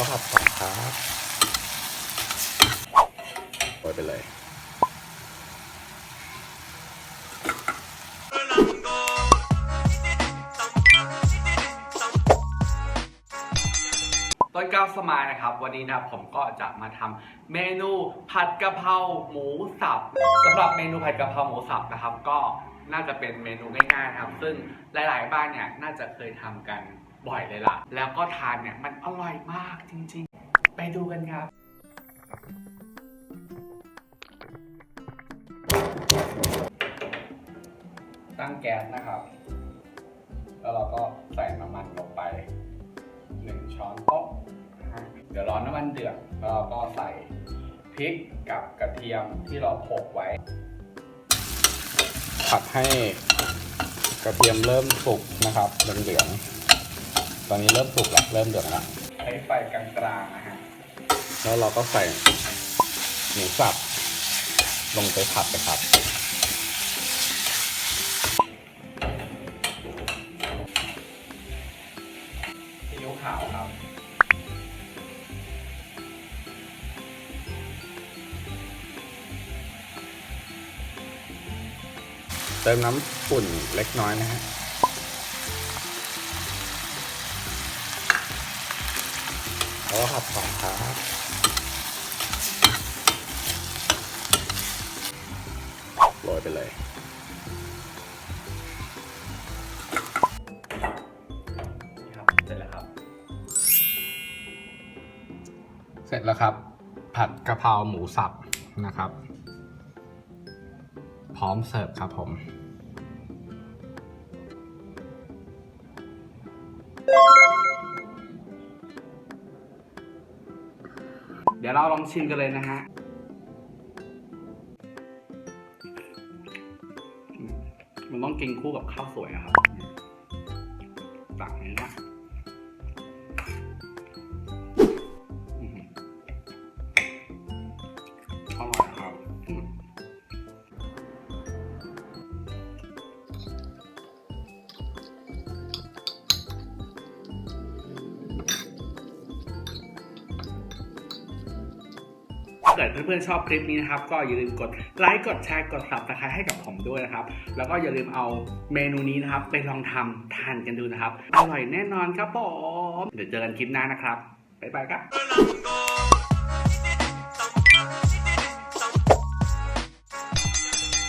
แล้วครับขอบคุครับปล่อยไปเลย ต้นกล้าวสมายนะครับ วันนี้นะผมก็จะมาทำเมนูผัดกะเพราหมูสับสำหรับเมนูผัดกะเพราหมูสับนะครับ ก็น่าจะเป็นเมนูง่ายๆนะครับซึ่งหลายๆบ้านเนี่ยน่าจะเคยทำกันบ่อยเลยล่ะ แล้วก็ทานเนี่ยมันอร่อยมากจริงๆ ไปดูกันครับตั้งแก๊สนะครับ แล้วเราก็ใส่น้ำมันลงไป ดี๋ยวรอน้ำมันเดือดแล้วเราก็ใส่พริกกับกระเทียมที่เราโขลกไว้ ผัดให้กระเทียมเริ่มสุกนะครับเหลืองๆตอนนี้เริ่มสุกแล้วเริ่มเหลืองแล้วใช้ไฟกลางๆนะฮะแล้วเราก็ใส่หมูสับลงไปผัดไปครับซีอิ๊วขาวครับ เติมน้ำปุ่นเล็กน้อยนะฮะแล้วก็ผัดสองครับโรยไปเลย นี่ครับ เสร็จแล้วครับ เสร็จแล้วครับ ผัดกะเพราหมูสับนะครับ พร้อมเสิร์ฟครับผม เดี๋ยวเราลองชิมกันเลยนะฮะมันต้องกินคู่กับข้าวสวยนะครับตักอย่างนี้นะ ถ้าเกิดเพื่อนๆชอบคลิปนี้นะครับ ก็อย่าลืมกดไลค์ กดแชร์ กด subscribe ให้กับผมด้วยนะครับ แล้วก็อย่าลืมเอาเมนูนี้นะครับ ไปลองทำทานกันดูนะครับ อร่อยแน่นอนครับผม เดี๋ยวเจอกันคลิปหน้านะครับ บ๊ายบายครับ